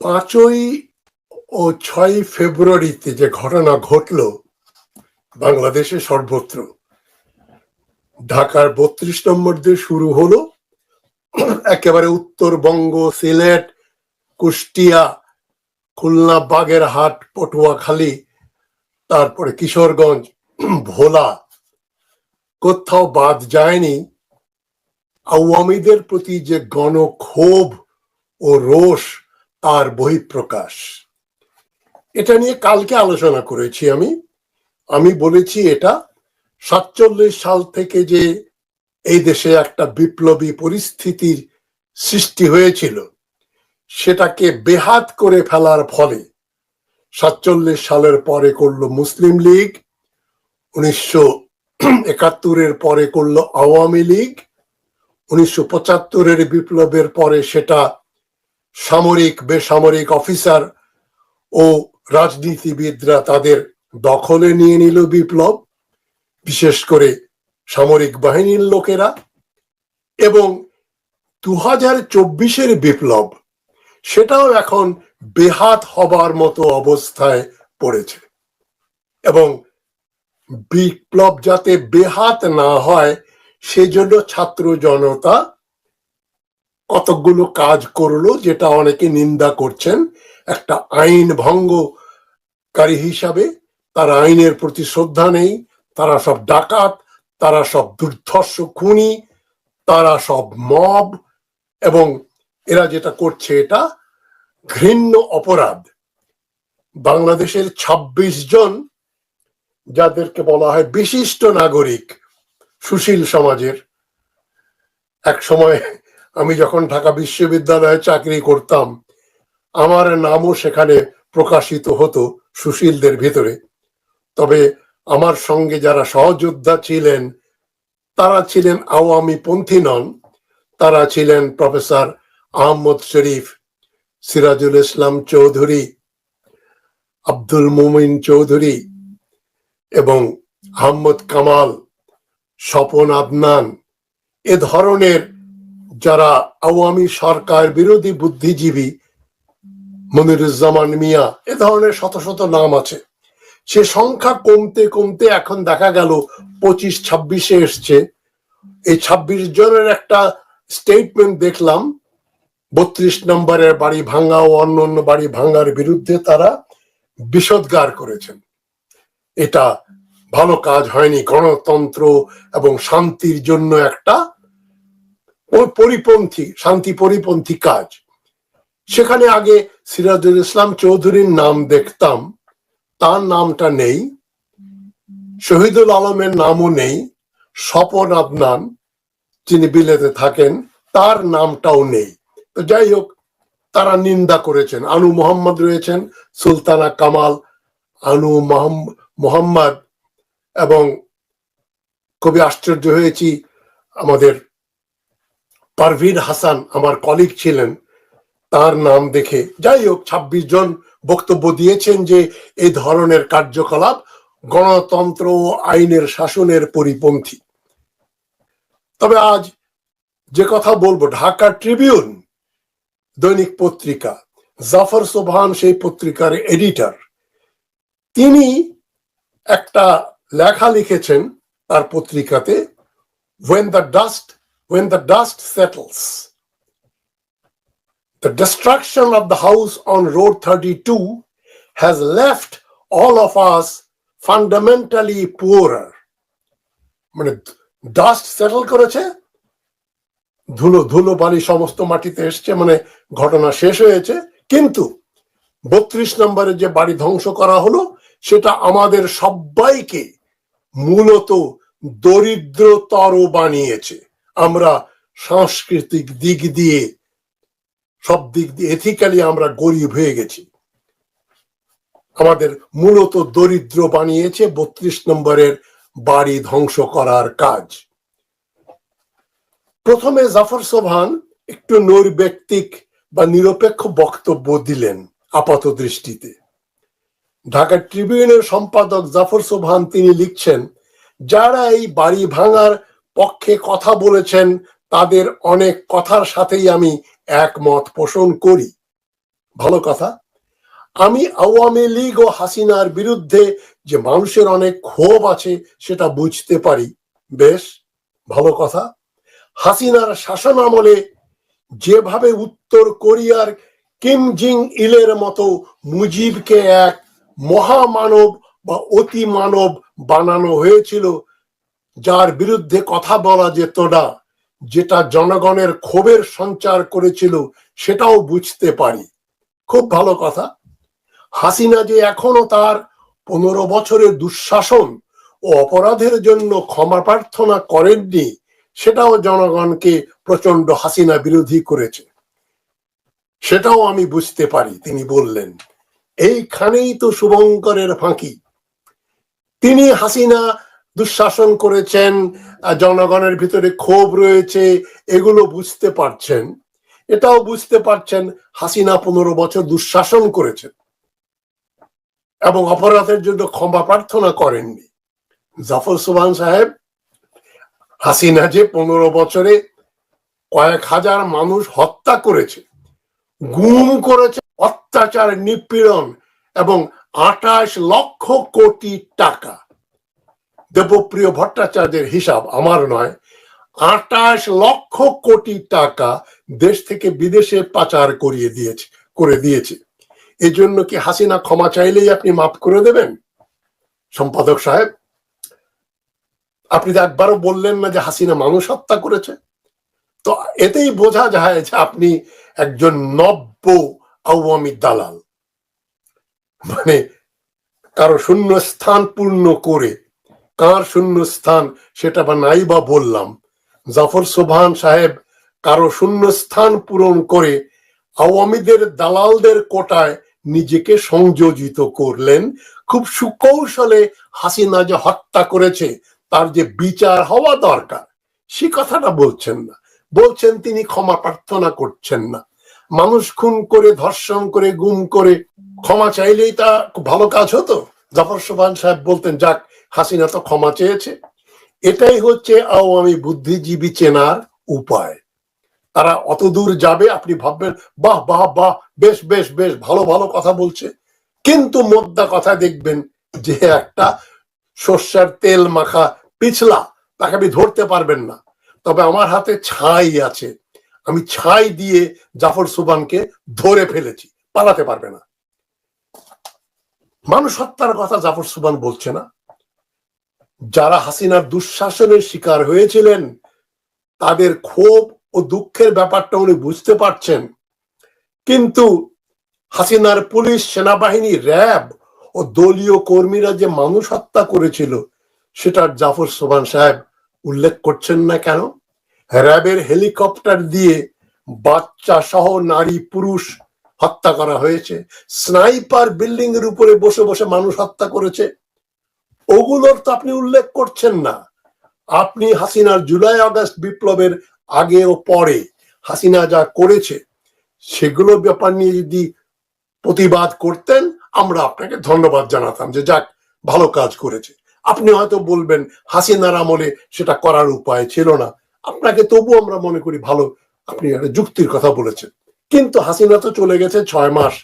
পাঁচই ও ছয় ফেব্রুয়ারিতে যে ঘটনা ঘটল, বাংলাদেশে সর্বত্র, ঢাকার বত্রিশ নম্বর দিয়ে শুরু হলো, একেবারে উত্তরবঙ্গ, সিলেট, কুষ্টিয়া, খুলনা, বাগেরহাট, পটুয়াখালী, তারপরে কিশোরগঞ্জ, ভোলা, কোথাও বাদ যায়নি। আওয়ামীদের প্রতি যে গণক্ষোভ ও রোষ তার বহিঃপ্রকাশ। এটা নিয়ে কালকে আলোচনা করেছি আমি। আমি বলেছি এটা সাতচল্লিশ সাল থেকে যে এই দেশে একটা বিপ্লবী পরিস্থিতির সৃষ্টি হয়েছিল, সেটাকে বেহাত করে ফেলার ফলে সাতচল্লিশ সালের পরে করল মুসলিম লীগ, উনিশশো একাত্তরের পরে করল আওয়ামী লীগ, উনিশশো পঁচাত্তরের বিপ্লবের পরে সেটা সামরিক, বেসামরিক অফিসার ও রাজনীতিবিদরা তাদের দখলে নিয়ে নিল বিপ্লব, বিশেষ করে সামরিক বাহিনীর লোকেরা এবং দু হাজার চব্বিশের বিপ্লব, সেটাও এখন বেহাত হবার মতো অবস্থায় পড়েছে এবং বিপ্লব যাতে বেহাত না হয়, সেজন্য ছাত্র জনতা কতগুলো কাজ করল যেটা অনেকে নিন্দা করছেন। একটা আইন ভঙ্গকারী হিসাবে তার আইনের প্রতি শ্রদ্ধা নেই, তারা সব ডাকাত, তারা সব দুর্ধর্ষ খুনি, তারা সব মব এবং এরা যেটা করছে এটা ঘৃণ্য অপরাধ। বাংলাদেশের ২৬ জন, যাদেরকে বলা হয় বিশিষ্ট নাগরিক সুশীল সমাজের, এক সময় আমি যখন ঢাকা বিশ্ববিদ্যালয়ে চাকরি করতাম, আমার নামও সেখানে প্রকাশিত হতো সুশীলদের ভিতরে। তবে আমার সঙ্গে যারা সহযোদ্ধা ছিলেন, তারা ছিলেন আওয়ামী পন্থী নন, তারা ছিলেন প্রফেসর আহমদ শরীফ, সিরাজুল ইসলাম চৌধুরী, আব্দুল মুমিন চৌধুরী এবং আহমদ কামাল, স্বপন আদনান, এ ধরনের যারা আওয়ামী সরকার বিরোধী বুদ্ধিজীবী মনিরুজ্জামান মিয়া, এ ধরনের শত শত নাম আছে। সে সংখ্যা কমতে কমতে এখন দেখা গেল পঁচিশ, ছাব্বিশে এসছে। এই ছাব্বিশ জনের একটা স্টেটমেন্ট দেখলাম। বত্রিশ নম্বরের বাড়ি ভাঙ্গা ও অন্য অন্য বাড়ি ভাঙ্গার বিরুদ্ধে তারা বিষোদ্গার করেছেন। এটা ভালো কাজ হয়নি। গণতন্ত্র এবং শান্তির জন্য একটা পরিপন্থী, শান্তি পরিপন্থী কাজ। সেখানে আগে সিরাজুল ইসলাম চৌধুরীর নাম দেখতাম, তার নামটা নেই। শহীদুল আলমের নামও নেই। স্বপন আদনান, যিনি বিলেতে থাকেন, তার নামটাও নেই। তো যাই হোক, তারা নিন্দা করেছেন। আনু মোহাম্মদ রয়েছেন, সুলতানা কামাল, আনু মোহাম্মদ এবং খুবই আশ্চর্য হয়েছি আমাদের পারভিন হাসান আমার কলিগ ছিলেন, তার নাম দেখে যাই হোক, ছাব্বিশ জন বক্তব্য দিয়েছেন যে এই ধরনের কার্যকলাপ গণতন্ত্র ও আইনের শাসনের পরিপন্থী। তবে আজ যে কথা বলব, ঢাকা ট্রিবিউন দৈনিক পত্রিকা, জাফর সোভান সেই পত্রিকার এডিটর তিনি একটা লেখা লিখেছেন তার পত্রিকাতে when the dust when the dust settles, the destruction of the house on road 32 has left all of us fundamentally poorer. মানে ডাস্ট সেটেল করেছে, ধুলো ধুলো বালি সমস্ত মাটিতে এসছে মানে ঘটনা শেষ হয়েছে। কিন্তু বত্রিশ নম্বরে যে বাড়ি ধ্বংস করা হলো, সেটা আমাদের সবাইকে মূলত দরিদ্রতর বানিয়েছে। আমরা সাংস্কৃতিক দিক দিয়ে, সব দিক দিয়ে এথিক্যালি আমরা গরিব হয়ে গেছি। আমাদের মূলত দরিদ্র বানিয়েছে বত্রিশ নম্বরের বাড়ি ধ্বংস করার কাজ। প্রথমে জাফর সোভান একটু নৈর্ব্যক্তিক বা নিরপেক্ষ বক্তব্য দিলেন আপাত দৃষ্টিতে। ঢাকা ট্রিবিউনের সম্পাদক জাফর সোভান তিনি লিখছেন, যারা এই বাড়ি ভাঙার পক্ষে কথা বলেছেন, তাদের অনেক কথার সাথেই আমি একমত পোষণ করি। ভালো কথা। আমি আওয়ামী লীগ ও হাসিনার বিরুদ্ধে যে মানুষের অনেক ক্ষোভ আছে, সেটা বুঝতে পারি। বেশ, ভালো কথা। হাসিনার শাসন আমলে যেভাবে উত্তর কোরিয়ার কিম জিং ইলের মতো মুজিবকে এক মহামানব বা অতি মানব বানানো হয়েছিল যার বিরুদ্ধে কথা বলা যেত না, যেটা জনগণের ক্ষোভের সঞ্চার করেছিল সেটাও বুঝতে পারি। খুব ভালো কথা। হাসিনা যে এখনও তার পনেরো বছরের দুঃশাসন ও অপরাধের জন্য ক্ষমা প্রার্থনা করেননি, সেটাও জনগণকে প্রচণ্ড হাসিনা বিরোধী করেছে। সেটাও আমি বুঝতে পারি, তিনি বললেন। এইখানেই তো শুভঙ্করের ফাঁকি। তিনি হাসিনা দুঃশাসন করেছেন জনগণের ভিতরে ক্ষোভ রয়েছে, এগুলো বুঝতে পারছেন। এটাও বুঝতে পারছেন, হাসিনা পনেরো বছর দুঃশাসন করেছেন। এবং অপরাধের জন্য ক্ষমা প্রার্থনা করেননি। জাফর সুবহান সাহেব, হাসিনা যে পনেরো বছরে কয়েক হাজার মানুষ হত্যা করেছে, গুম করেছে, অত্যাচার নিপীড়ন এবং আঠাশ লক্ষ কোটি টাকা। দেবপ্রিয় ভট্টাচার্যের হিসাব আমার নয়। আঠাশ লক্ষ কোটি টাকা দেশ থেকে বিদেশে পাচার করিয়ে দিয়েছে, করে দিয়েছে। এই জন্য কি হাসিনা ক্ষমা চাইলেই আপনি মাফ করে দেবেন? সম্পাদক সাহেব, আপনি তো একবারও বললেন না যে হাসিনা মানুষ হত্যা করেছে। তো এতেই বোঝা যায় যে আপনি একজন নব্য আওয়ামী দালাল। মানে কারও শূন্য স্থান পূর্ণ করে কার শূন্য স্থান সেটা বা নাই বা বললাম। জাফর সোবহান সাহেব কারও শূন্য স্থান পূরণ করে আওয়ামীদের দালালদের কোটায় নিজেকে সংযোজিত করলেন। খুব সুকৌশলে হাসিনা যে হত্যা করেছে, তার যে বিচার হওয়া দরকার, সে কথাটা বলছেন না। বলছেন তিনি ক্ষমা প্রার্থনা করছেন না। মানুষ খুন করে, ধর্ষণ করে, গুম করে ক্ষমা চাইলেই তা ভালো কাজ হতো। জাফর সোবান সাহেব বলতেন, যাক হাসিনা তো ক্ষমা চেয়েছে। এটাই হচ্ছে আওয়ামী বুদ্ধিজীবী চেনার উপায়। তারা অত দূর যাবে, আপনি ভাববেন, বাহ বাহ বাহ, বেশ বেশ বেশ, ভালো ভালো কথা বলছে। কিন্তু মোদ্দা কথা দেখবেন যে একটা সর্ষের তেল মাখা পিছলা, তাকে আপনি ধরতে পারবেন না। তবে আমার হাতে ছাই আছে। আমি ছাই দিয়ে জাফর সুবানকে ধরে ফেলেছি, পালাতে পারবে না। মানুষ হত্যার কথা জাফর সুবান বলছে না। যারা হাসিনার দুঃশাসনের শিকার হয়েছিলেন, তাদের ক্ষোভ ও দুঃখের ব্যাপারটা উনি বুঝতে পারছেন। কিন্তু হাসিনার পুলিশ, সেনাবাহিনী, র্যাব ও দলীয় কর্মীরা যে মানুষ হত্যা করেছিল সেটা জাফর সোবান সাহেব উল্লেখ করছেন না কেন? র্যাবের হেলিকপ্টার দিয়ে বাচ্চা সহ নারী, পুরুষ হত্যা করা হয়েছে। স্নাইপার বিল্ডিং এর উপরে বসে বসে মানুষ হত্যা করেছে। ওগুলোর তো আপনি উল্লেখ করছেন না। আপনি হাসিনার জুলাই আগস্ট বিপ্লবের আগে ও পরে হাসিনা যা করেছে সেগুলো ব্যাপার নিয়ে যদি প্রতিবাদ করতেন, আমরা আপনাকে ধন্যবাদ জানাতাম যে যাক, ভালো কাজ করেছে। আপনি হয়তো বলবেন, হাসিনার আমলে সেটা করার উপায় ছিল না। আপনাকে তবু আমরা মনে করি ভালো, আপনি একটা যুক্তির কথা বলেছেন। কিন্তু হাসিনা তো চলে গেছে ছয় মাস।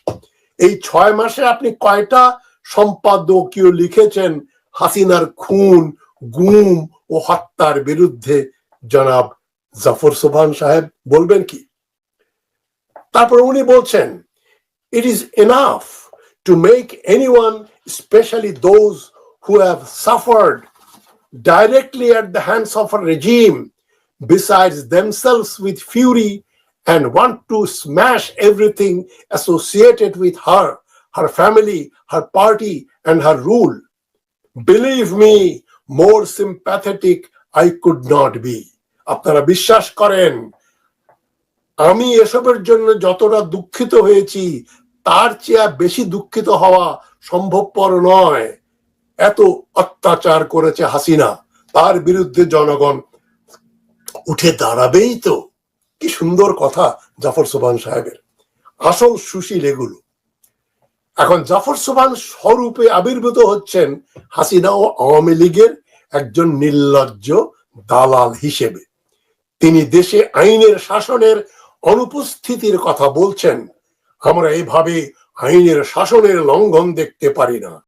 এই ছয় মাসে আপনি কয়টা সম্পাদকীয় লিখেছেন হাসিনার খুন গুম ও হত্যার বিরুদ্ধে জনাব জাফর সোভান সাহেব বলবেন কি তারপর উনি বলছেন it is enough to make anyone specially those who have suffered directly at the hands of a regime besides themselves with fury and want to smash everything associated with her, her family, her party, and her rule. Believe me more sympathetic I could not be আপনারা বিশ্বাস করেন, আমি এসবের জন্য যতটা দুঃখিত হয়েছি, তার চেয়ে বেশি দুঃখিত হওয়া সম্ভবপর নয়। এত অত্যাচার করেছে হাসিনা। তার বিরুদ্ধে জনগণ উঠে দাঁড়াবেই তো। কি সুন্দর কথা জাফর সোবান সাহেবের। আসল সুশীল এগুলো। এখন জাফর সোবান স্বরূপে আবির্ভূত হচ্ছেন হাসিনা ও আওয়ামী লীগের একজন নির্লজ্জ দালাল হিসেবে। তিনি দেশে আইনের শাসনের অনুপস্থিতির কথা বলছেন। আমরা এভাবে আইনের শাসনের লঙ্ঘন দেখতে পারি না।